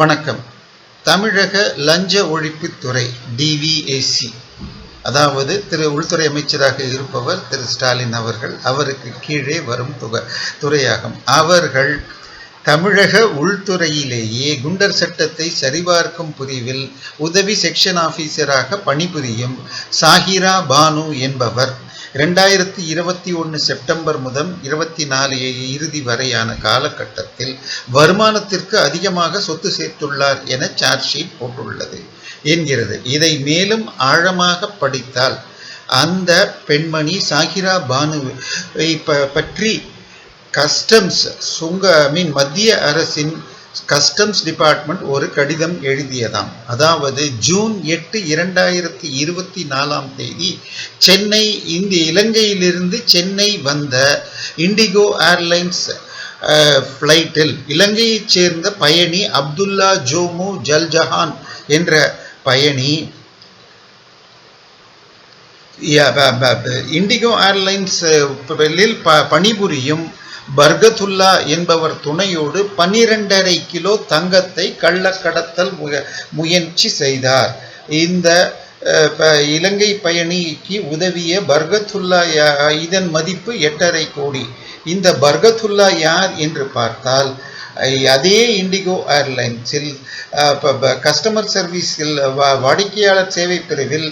வணக்கம். தமிழக லஞ்ச ஒழிப்புத்துறை டிவிஏசி அதாவது திரு உள்துறை அமைச்சராக இருப்பவர் திரு ஸ்டாலின் அவர்கள் அவருக்கு கீழே வரும் துக துறையாகும். அவர்கள் தமிழக உள்துறையிலேயே குண்டர் சட்டத்தை சரிபார்க்கும் பிரிவில் உதவி செக்ஷன் ஆஃபீஸராக பணிபுரியும் சாஹிரா பானு என்பவர் ரெண்டாயிரத்தி இருபத்தி ஒன்று செப்டம்பர் முதல் இருபத்தி நாலு இறுதி வரையான காலகட்டத்தில் வருமானத்திற்கு அதிகமாக சொத்து சேர்த்துள்ளார் என சார்ஜ் ஷீட் போட்டுள்ளது என்கிறது. இதை மேலும் ஆழமாக படித்தால் அந்த பெண்மணி சாகிரா பானுவை பற்றி கஸ்டம்ஸ் சுங்க மீன் மத்திய அரசின் கஸ்டம்ஸ் டிபார்ட்மெண்ட் ஒரு கடிதம் எழுதியதாம். அதாவது ஜூன் எட்டு இரண்டாயிரத்தி இருபத்தி நாலாம் தேதி சென்னை இந்த இலங்கையிலிருந்து சென்னை வந்த இண்டிகோ ஏர்லைன்ஸ் ஃப்ளைட்டில் இலங்கையைச் சேர்ந்த பயணி அப்துல்லா ஜோமு ஜல்ஜஹான் என்ற பயணி இண்டிகோ ஏர்லைன்ஸ் பணிபுரியும் பர்கதுல்லா என்பவர் துணையோடு பன்னிரெண்டரை கிலோ தங்கத்தை கள்ளக்கடத்தல் முயற்சி செய்தார். இந்த இலங்கை பயணிக்கு உதவிய பர்கத்துல்லா இதன் மதிப்பு எட்டரை கோடி. இந்த பர்கத்துல்லா யார் என்று பார்த்தால் அதே இண்டிகோ ஏர்லைன்ஸில் கஸ்டமர் சர்வீஸில் வாடிக்கையாளர் சேவை பிரிவில்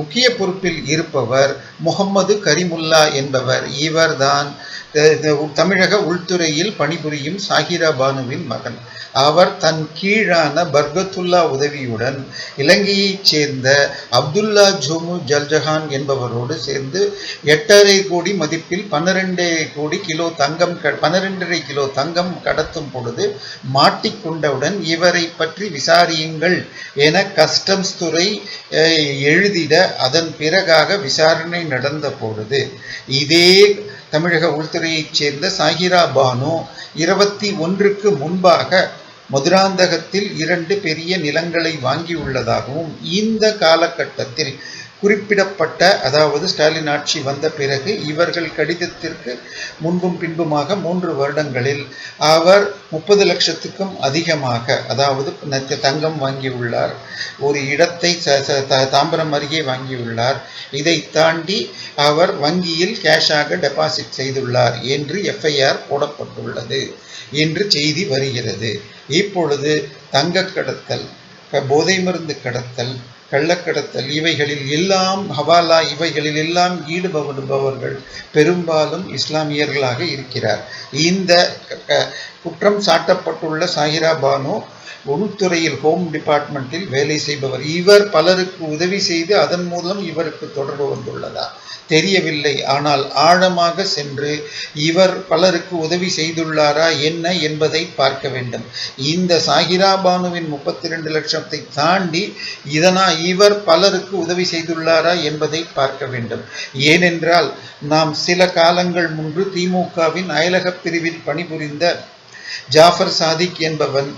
முக்கிய பொறுப்பில் இருப்பவர் முகம்மது கரிமுல்லா என்பவர். இவர்தான் தமிழக உள்துறையில் பணிபுரியும் சாகிரா பானுவின் மகன். அவர் தன் கீழான பர்கத்துல்லா உதவியுடன் இலங்கையைச் சேர்ந்த அப்துல்லா ஜோமு ஜல்ஜஹான் என்பவரோடு சேர்ந்து எட்டரை கோடி மதிப்பில் பன்னிரெண்டரை கோடி கிலோ தங்கம் பன்னிரெண்டரை கிலோ தங்கம் கடத்தும் பொழுது மாட்டிக்கொண்டவுடன் இவரை பற்றி விசாரியுங்கள் என கஸ்டம்ஸ் துறை எழுதிட அதன் பிறகாக விசாரணை நடந்த பொழுது இதே தமிழக உள்துறையைச் சேர்ந்த சாகிரா பானு இருபத்தி ஒன்றுக்கு முன்பாக மதுராந்தகத்தில் இரண்டு பெரிய நிலங்களை வாங்கியுள்ளதாகவும் இந்த காலகட்டத்தில் குறிப்பிடப்பட்ட அதாவது ஸ்டாலின் ஆட்சி வந்த பிறகு இவர்கள் கடிதத்திற்கு முன்பும் பின்புமாக மூன்று வருடங்களில் அவர் முப்பது லட்சத்துக்கும் அதிகமாக அதாவது தங்கம் வாங்கியுள்ளார் ஒரு இடத்தை தாம்பரம் அருகே வாங்கியுள்ளார். இதை தாண்டி அவர் வங்கியில் கேஷாக டெபாசிட் செய்துள்ளார் என்று எஃப்ஐஆர் போடப்பட்டுள்ளது என்று செய்தி வருகிறது. இப்பொழுது தங்க கடத்தல் போதை மருந்து கடத்தல் கள்ளக்கடத்தல் இவைகளில் எல்லாம் ஹவாலா இவைகளில் எல்லாம் ஈடுபடுபவர்கள் பெரும்பாலும் இஸ்லாமியர்களாக இருக்கிறார். இந்த குற்றம் சாட்டப்பட்டுள்ள சாகிரா பானு உள்துறையில் ஹோம் டிபார்ட்மெண்ட்டில் வேலை செய்பவர். இவர் பலருக்கு உதவி செய்து அதன் மூலம் இவருக்கு தொடர்பு வந்துள்ளதா? தெரியவில்லை. ஆனால் ஆழமாக சென்று இவர் பலருக்கு உதவி செய்துள்ளாரா என்ன என்பதை பார்க்க வேண்டும். இந்த சாகிரா பானுவின் முப்பத்தி ரெண்டு லட்சத்தை தாண்டி இதனா இவர் பலருக்கு உதவி செய்துள்ளாரா என்பதை பார்க்க வேண்டும். ஏனென்றால் நாம் சில காலங்கள் முன்பு திமுகவின் அயலகப் பிரிவில் பணிபுரிந்த ஜாஃபர் சாதிக் என்பவன்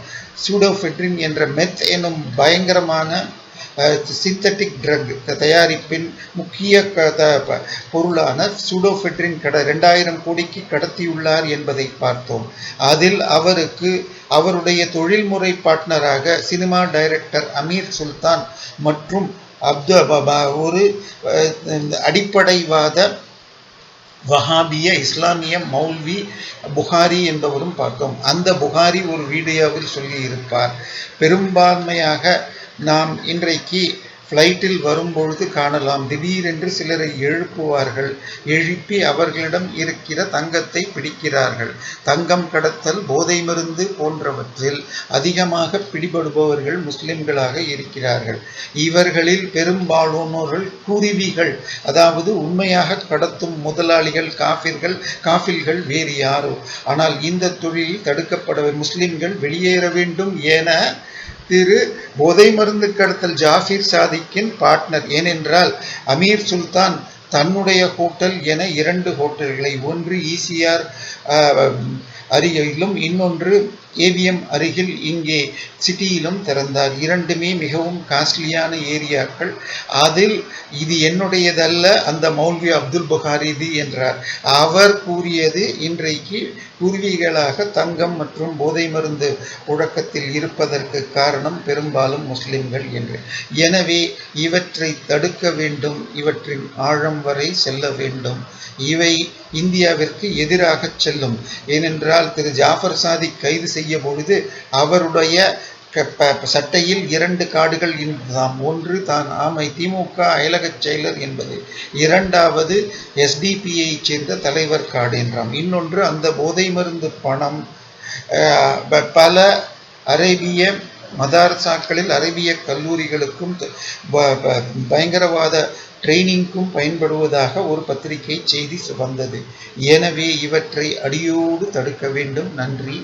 சூடோஃபெட்ரின் என்ற மெத் எனும் பயங்கரமான சிந்தட்டிக் ட்ரக் தயாரிப்பின் முக்கிய பொருளான சூடோஃபெட்ரின் கட ரெண்டாயிரம் கோடிக்கு கடத்தியுள்ளார் என்பதை பார்த்தோம். அதில் அவருக்கு அவருடைய தொழில்முறை பார்ட்னராக சினிமா டைரக்டர் அமீர் சுல்தான் மற்றும் அப்து ஒரு அடிப்படைவாத வஹாபிய இஸ்லாமிய மௌல்வி புகாரி என்பவரும் பார்த்தோம். அந்த புகாரி ஒரு வீடியோவில் சொல்லியிருப்பார். பெரும்பான்மையாக நாம் இன்றைக்கு ஃப்ளைட்டில் வரும்பொழுது காணலாம். திடீரென்று சிலரை எழுப்புவார்கள். எழுப்பி அவர்களிடம் இருக்கிற தங்கத்தை பிடிக்கிறார்கள். தங்கம் கடத்தல் போதை மருந்து போன்றவற்றில் அதிகமாக பிடிபடுபவர்கள் முஸ்லிம்களாக இருக்கிறார்கள். இவர்களில் பெரும்பாலானோர்கள் குருவிகள். அதாவது உண்மையாக கடத்தும் முதலாளிகள் காஃபிர்கள் காஃபில்கள் வேறு யாரோ. ஆனால் இந்த தொழிலில் தடுக்கப்பட முஸ்லிம்கள் வெளியேற வேண்டும் என திரு போதை மருந்து கடத்தல் ஜாஃபிர் சாதிக்கின் பார்ட்னர் ஏனென்றால் அமீர் சுல்தான் தன்னுடைய ஹோட்டல் என இரண்டு ஹோட்டல்களை ஒன்று ஈசிஆர் அருகிலும் இன்னொன்று ஏவிஎம் அருகில் இங்கே சிட்டியிலும் திறந்தார். இரண்டுமே மிகவும் காஸ்ட்லியான ஏரியாக்கள். அதில் இது என்னுடையதல்ல அந்த மௌல்வி அப்துல் புகாரிது என்றார். அவர் கூறியது இன்றைக்கு பூர்வீகளாக தங்கம் மற்றும் போதை மருந்து புழக்கத்தில் இருப்பதற்கு காரணம் பெரும்பாலும் முஸ்லிம்கள் என்று. எனவே இவற்றை தடுக்க வேண்டும். இவற்றின் ஆழம் வரை செல்ல வேண்டும். இவை இந்தியாவிற்கு எதிராக செல்லும். ஏனென்றால் திரு ஜாஃபர் சாதிக் கைது செய்ய பொழுது அவருடைய சட்டையில் இரண்டு காடுகள் இருந்ததாம். ஒன்று தான் ஆமை திமுக அயலகச் செயலர் என்பது. இரண்டாவது எஸ்டிபியை சேர்ந்த தலைவர் காடு என்றாம். இன்னொன்று அந்த போதை மருந்து பணம். பல அரேபிய மதார்சாக்களில் அரேபிய கல்லூரிகளுக்கும் பயங்கரவாத ட்ரெயினிங்க்கும் பயன்படுவதாக ஒரு பத்திரிகை செய்தி வந்தது. எனவே இவற்றை அடியோடு தடுக்க வேண்டும். நன்றி.